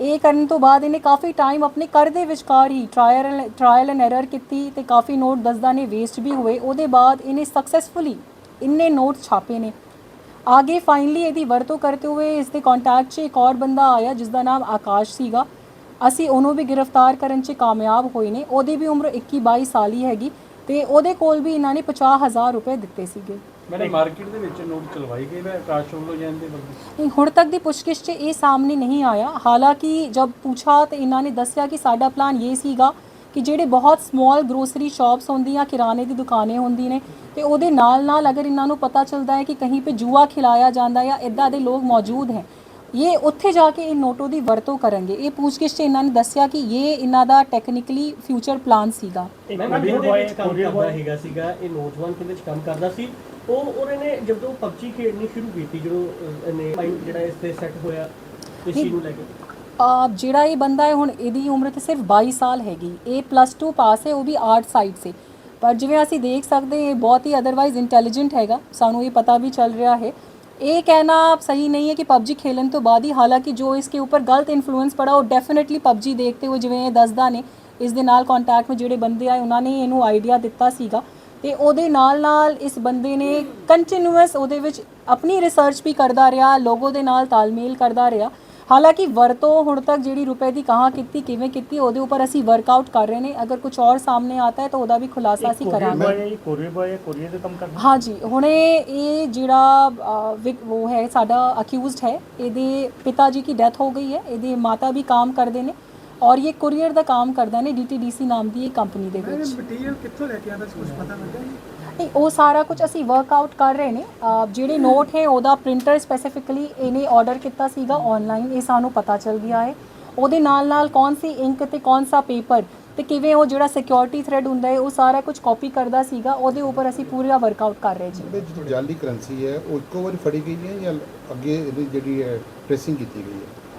ਇਹ ਕਰਨ ਤੋਂ ਬਾਅਦ ਇਹਨੇ ਕਾਫੀ ਟਾਈਮ ਆਪਣੇ ਘਰ ਦੇ ਵਿਚਕਾਰ ਹੀ ਟ੍ਰਾਇਲ ਟ੍ਰਾਇਲ ਐਂਡ ਐਰਰ ਕੀਤੀ ਤੇ ਕਾਫੀ ਨੋਟ ਦਸਦਾ ਨੇ ਵੇਸਟ ਵੀ ਹੋਏ। ਉਹਦੇ ਬਾਅਦ ਇਹਨੇ ਸਕਸੈਸਫੁਲੀ ਇੰਨੇ ਨੋਟ ਛਾਪੇ ਨੇ। ਆਗੇ ਫਾਈਨਲੀ ਇਹਦੀ ਵਰਤੋਂ ਕਰਦੇ ਹੋਏ ਇਸ ਦੇ ਕੰਟੈਕਟ 'ਚ ਇੱਕ ਹੋਰ ਬੰਦਾ ਆਇਆ ਜਿਸ ਦਾ ਨਾਮ ਆਕਾਸ਼ ਸੀਗਾ। ਅਸੀਂ ਉਹਨੂੰ ਵੀ ਗ੍ਰਿਫਤਾਰ ਕਰਨ 'ਚ ਕਾਮਯਾਬ ਹੋਏ ਨੇ। ਉਹਦੀ ਵੀ ਉਮਰ 21 22 ਸਾਲ ਹੀ ਹੈਗੀ ਤੇ ਉਹਦੇ ਕੋਲ ਵੀ ਇਹਨਾਂ ਨੇ 50000 ਰੁਪਏ ਦਿੱਤੇ ਸੀਗੇ। ਮੈਨੇ ਮਾਰਕੀਟ ਦੇ ਵਿੱਚ ਨੋਟ ਚਲਵਾਈ ਗਈ ਹੈ ਆਕਾਸ਼ ਵੱਲੋਂ ਜਾਂਦੇ ਬੰਦੇ। ਨਹੀਂ ਹੁਣ ਤੱਕ ਦੀ ਪੁੱਛਗਿੱਛ 'ਚ ਇਹ ਸਾਹਮਣੇ ਨਹੀਂ ਆਇਆ। ਹਾਲਾਂਕਿ ਜਦ ਪੁੱਛਾ ਤੇ ਇਹਨਾਂ ਨੇ ਦੱਸਿਆ ਕਿ ਸਾਡਾ ਪਲਾਨ ਇਹ ਸੀਗਾ ਕਿ ਜਿਹੜੇ ਬਹੁਤ ਸਮਾਲ ਗਰੋਸਰੀ ਸ਼ਾਪਸ ਹੁੰਦੀਆਂ ਕਿਰਾਣੇ ਦੀ ਦੁਕਾਨਾਂ ਹੁੰਦੀ ਨੇ ਤੇ ਉਹਦੇ ਨਾਲ ਨਾਲ ਅਗਰ ਇਹਨਾਂ ਨੂੰ ਪਤਾ ਚੱਲਦਾ ਹੈ ਕਿ ਕਹੀਂ ਪੇ ਜੂਆ ਖਿਲਾਇਆ ਜਾਂਦਾ ਜਾਂ ਇਦਾਂ ਦੇ ਲੋਕ ਮੌਜੂਦ ਹੈ ਇਹ ਉੱਥੇ ਜਾ ਕੇ ਇਹ ਨੋਟੋ ਦੀ ਵਰਤੋਂ ਕਰਨਗੇ। ਇਹ ਪੁੱਛਗਿੱਛ 'ਚ ਇਹਨਾਂ ਨੇ ਦੱਸਿਆ ਕਿ ਇਹ ਇਹਨਾਂ ਦਾ ਟੈਕਨੀਕਲੀ ਫਿਊਚਰ ਪਲਾਨ ਸੀਗਾ। ਮੈਂ ਬॉय ਵਿੱਚ ਕੰਮ ਕਰਦਾ boy- ਹੈਗਾ ਸੀਗਾ ਇਹ ਨੌਜਵਾਨ ਕਿਹਦੇ ਚ ਕੰਮ ਕਰਦਾ ਸੀ। ਉਹ ਉਹਨਾਂ ਨੇ ਜਦੋਂ ਪਬਜੀ ਖੇਡਣੀ ਸ਼ੁਰੂ ਕੀਤੀ ਜਦੋਂ ਇਹਨੇ ਮਾਈਂਡ ਜਿਹੜਾ ਇਸ ਤੇ ਸੈੱਟ ਹੋਇਆ ਇਸ ਨੂੰ ਲੈ ਕੇ। ਆ ਜਿਹੜਾ ਇਹ ਬੰਦਾ ਹੈ ਹੁਣ ਇਹਦੀ ਉਮਰ ਤੇ ਸਿਰਫ 22 ਸਾਲ ਹੈਗੀ। ਇਹ ਪਲੱਸ 2 ਪਾਸ ਹੈ ਉਹ ਵੀ ਆਰਟ ਸਾਈਡ ਸੇ ਪਰ ਜਿਵੇਂ ਅਸੀਂ ਦੇਖ ਸਕਦੇ ਇਹ ਬਹੁਤ ਹੀ ਅਦਰਵਾਈਜ਼ ਇੰਟੈਲੀਜੈਂਟ ਹੈਗਾ। ਸਾਨੂੰ ਇਹ ਪਤਾ ਵੀ ਚੱਲ ਰਿਹਾ ਹੈ। ਇਹ ਕਹਿਣਾ ਸਹੀ ਨਹੀਂ ਹੈ ਕਿ ਪਬਜੀ ਖੇਲਣ ਤੋਂ ਬਾਅਦ ਹੀ ਹਾਲਾਂਕਿ ਜੋ ਇਸਕੇ ਉੱਪਰ ਗਲਤ ਇਨਫਲੂਐਂਸ ਪੜਾ ਉਹ ਡੈਫੀਨਿਟਲੀ ਪਬਜੀ ਦੇਖਦੇ ਹੋਏ ਜਿਵੇਂ ਇਹ ਦੱਸਦਾ ਨੇ ਇਸ ਦੇ ਨਾਲ ਕੰਟੈਕਟ ਵਿੱਚ ਜਿਹੜੇ ਬੰਦੇ ਆਏ ਉਹਨਾਂ ਨੇ ਇਹਨੂੰ ਆਈਡੀਆ ਦਿੱਤਾ ਸੀਗਾ। ਤੇ ਉਹਦੇ ਨਾਲ ਨਾਲ ਇਸ ਬੰਦੇ ਨੇ ਕੰਟੀਨਿਊਅਸ ਉਹਦੇ ਵਿੱਚ ਆਪਣੀ ਰਿਸਰਚ ਵੀ ਕਰਦਾ ਰਿਹਾ ਲੋਗੋ ਦੇ ਨਾਲ ਤਾਲਮੇਲ ਕਰਦਾ ਰਿਹਾ। ਹਾਲਾਂਕਿ ਵਰਤੋਂ ਹੁਣ ਤੱਕ ਜਿਹੜੀ ਰੁਪਏ ਦੀ ਕਹਾਂ ਕੀਤੀ ਕਿਵੇਂ ਕੀਤੀ ਉਹਦੇ ਉੱਪਰ ਅਸੀਂ ਵਰਕਆਊਟ ਕਰ ਰਹੇ ਨੇ। ਅਗਰ ਕੁਝ ਹੋਰ ਸਾਹਮਣੇ ਆਤਾ ਹੈ ਤਾਂ ਉਹਦਾ ਵੀ ਖੁਲਾਸਾ ਅਸੀਂ ਕਰਾਂਗੇ। ਕੋਰੀਅਰ ਬॉय ਕੋਰੀਅਰ ਦਾ ਕੰਮ ਕਰਦਾ ਹਾਂਜੀ ਹੁਣੇ ਇਹ ਜਿਹੜਾ ਉਹ ਹੈ ਸਾਡਾ ਅਕਿਊਜ਼ਡ ਹੈ। ਇਹਦੇ ਪਿਤਾ ਜੀ ਦੀ ਡੈਥ ਹੋ ਗਈ ਹੈ ਇਹਦੇ ਮਾਤਾ ਵੀ ਕੰਮ ਕਰਦੇ ਨੇ। ਔਰ ਇਹ ਕੁਰੀਅਰ ਦਾ ਕੰਮ ਕਰਦਾ ਨੇ DTDC ਨਾਮ ਦੀ ਇਹ ਕੰਪਨੀ ਦੇ ਵਿੱਚ। ਮਟੀਰੀਅਲ ਕਿੱਥੋਂ ਲੈ ਕੇ ਆਉਂਦਾ ਸੀ? ਕੁਝ ਪਤਾ ਲੱਗਾ ਨਹੀਂ ਉਹ ਸਾਰਾ ਕੁਝ ਅਸੀਂ ਵਰਕਆਊਟ ਕਰ ਰਹੇ ਨੇ। ਜਿਹੜੇ ਨੋਟ ਹੈ ਉਹਦਾ ਪ੍ਰਿੰਟਰ ਸਪੈਸੀਫਿਕਲੀ ਇਹਨੇ ਆਰਡਰ ਕੀਤਾ ਸੀਗਾ ਆਨਲਾਈਨ ਇਹ ਸਾਨੂੰ ਪਤਾ ਚੱਲ ਗਿਆ ਹੈ। ਉਹਦੇ ਨਾਲ ਨਾਲ ਕੌਣ ਸੀ ਇੰਕ ਤੇ ਕੌਣ ਸਾ ਪੇਪਰ ਤੇ ਕਿਵੇਂ ਉਹ ਜਿਹੜਾ ਸਿਕਿਉਰਿਟੀ ਥ੍ਰੈਡ ਹੁੰਦਾ ਹੈ ਉਹ ਸਾਰਾ ਕੁਝ ਕਾਪੀ ਕਰਦਾ ਸੀਗਾ। ਉਹਦੇ ਉੱਪਰ ਅਸੀਂ ਪੂਰਾ ਵਰਕਆਊਟ ਕਰ ਰਹੇ ਜੀ। ਜਿਹੜੀ ਜਾਲੀ ਕਰੰਸੀ ਹੈ ਉਹ ਇੱਕੋ ਵਾਰੀ ਫੜੀ ਗਈ ਹੈ ਜਾਂ ਅੱਗੇ ਇਹਦੀ ਜਿਹੜੀ ਹੈ ਟ੍ਰੇਸਿੰਗ ਕੀਤੀ ਗਈ ਹੈ?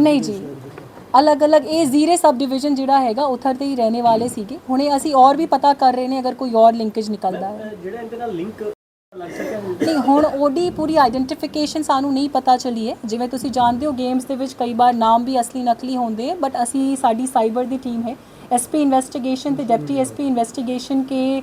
ਨਹੀਂ ਜੀ। ਅਲੱਗ-ਅਲੱਗ ਇਹ ਜ਼ੀਰੇ ਸਬ ਡਿਵੀਜ਼ਨ ਜਿਹੜਾ ਹੈਗਾ ਉਥਰ ਤੇ ਹੀ ਰਹਿਣੇ ਵਾਲੇ ਸੀਗੇ। ਹੁਣ ਇਹ ਅਸੀਂ ਔਰ ਵੀ ਪਤਾ ਕਰ ਰਹੇ ਨੇ ਅਗਰ ਕੋਈ ਔਰ ਲਿੰਕੇਜ ਨਿਕਲਦਾ ਹੈ। ਜਿਹੜਾ ਇਹਦੇ ਨਾਲ ਲਿੰਕ ਹੁਣ? ਨਹੀਂ ਹੁਣ ਉਹਦੀ ਪੂਰੀ ਆਈਡੈਂਟੀਫਿਕੇਸ਼ਨ ਸਾਨੂੰ ਨਹੀਂ ਪਤਾ ਚੱਲੀ ਹੈ। ਜਿਵੇਂ ਤੁਸੀਂ ਜਾਣਦੇ ਹੋ ਗੇਮਸ ਦੇ ਵਿੱਚ ਕਈ ਵਾਰ ਨਾਮ ਵੀ ਅਸਲੀ ਨਕਲੀ ਹੁੰਦੇ ਹੈ ਬਟ ਅਸੀਂ ਸਾਡੀ ਸਾਈਬਰ ਦੀ ਟੀਮ ਹੈ। ਐਸਪੀ ਇਨਵੈਸਟੀਗੇਸ਼ਨ ਤੇ ਡਿਪਟੀ ਐਸਪੀ ਇਨਵੈਸਟੀਗੇਸ਼ਨ ਕੇ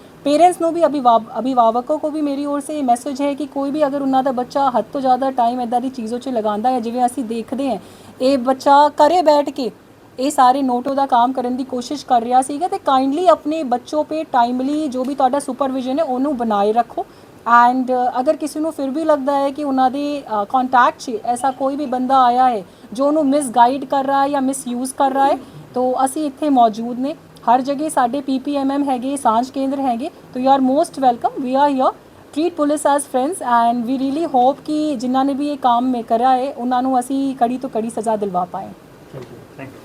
पेरेंट्स नो भी अभिभावकों को ਵੀ ਮੇਰੀ ਔਰ ਸੇ ਇਹ ਮੈਸੇਜ ਹੈ ਕਿ ਕੋਈ ਵੀ ਅਗਰ ਉਹਨਾਂ ਦਾ ਬੱਚਾ ਹੱਦ ਤੋਂ ਜ਼ਿਆਦਾ ਟਾਈਮ ਇਦਾਂ ਦੀ ਚੀਜ਼ਾਂ 'ਚ ਲਗਾਉਂਦਾ ਹੈ, ਜਿਵੇਂ ਅਸੀਂ ਦੇਖਦੇ ਹਾਂ, ਇਹ ਬੱਚਾ ਘਰੇ ਬੈਠ ਕੇ ਇਹ ਸਾਰੇ ਨੋਟੋ ਦਾ ਕੰਮ ਕਰਨ ਦੀ ਕੋਸ਼ਿਸ਼ ਕਰ ਰਿਹਾ ਸੀਗਾ ਤੇ ਕਾਈਂਡਲੀ ਆਪਣੇ ਬੱਚੋ ਪੇ ਟਾਈਮਲੀ ਜੋ ਵੀ ਤੁਹਾਡਾ ਸੁਪਰਵਿਜ਼ਨ ਹੈ, ਉਹਨੂੰ ਬਣਾਏ ਰੱਖੋ। ਐਂਡ ਅਗਰ ਕਿਸੇ ਨੂੰ ਫਿਰ ਵੀ ਲੱਗਦਾ ਹੈ ਕਿ ਉਹਨਾਂ ਦੇ ਕੰਟੈਕਟ 'ਚ ਐਸਾ ਕੋਈ ਵੀ ਬੰਦਾ ਆਇਆ ਹੈ, ਜੋ ਉਹਨੂੰ ਮਿਸਗਾਈਡ ਕਰ ਰਿਹਾ ਹੈ ਜਾਂ ਮਿਸਯੂਜ਼ ਕਰ ਰਿਹਾ ਹੈ, ਤਾਂ ਅਸੀਂ ਇੱਥੇ ਮੌਜੂਦ ਨੇ। ਹਰ ਜਗ੍ਹਾ ਸਾਡੇ ਪੀਪੀਐਮਐਮ ਹੈਗੇ, ਸਾਂਝ ਕੇਂਦਰ ਹੈਗੇ, ਤੋ you are most welcome we are here treat police as friends and we really hope ਕਿ ਜਿਨ੍ਹਾਂ ਨੇ ਵੀ ਇਹ ਕੰਮ ਮੈਂ ਕਰਿਆ ਹੈ, ਉਹਨਾਂ ਨੂੰ ਅਸੀਂ ਕੜੀ ਤੋਂ ਕੜੀ ਸਜ਼ਾ ਦਿਲਵਾ ਪਾਏ। Thank you thank you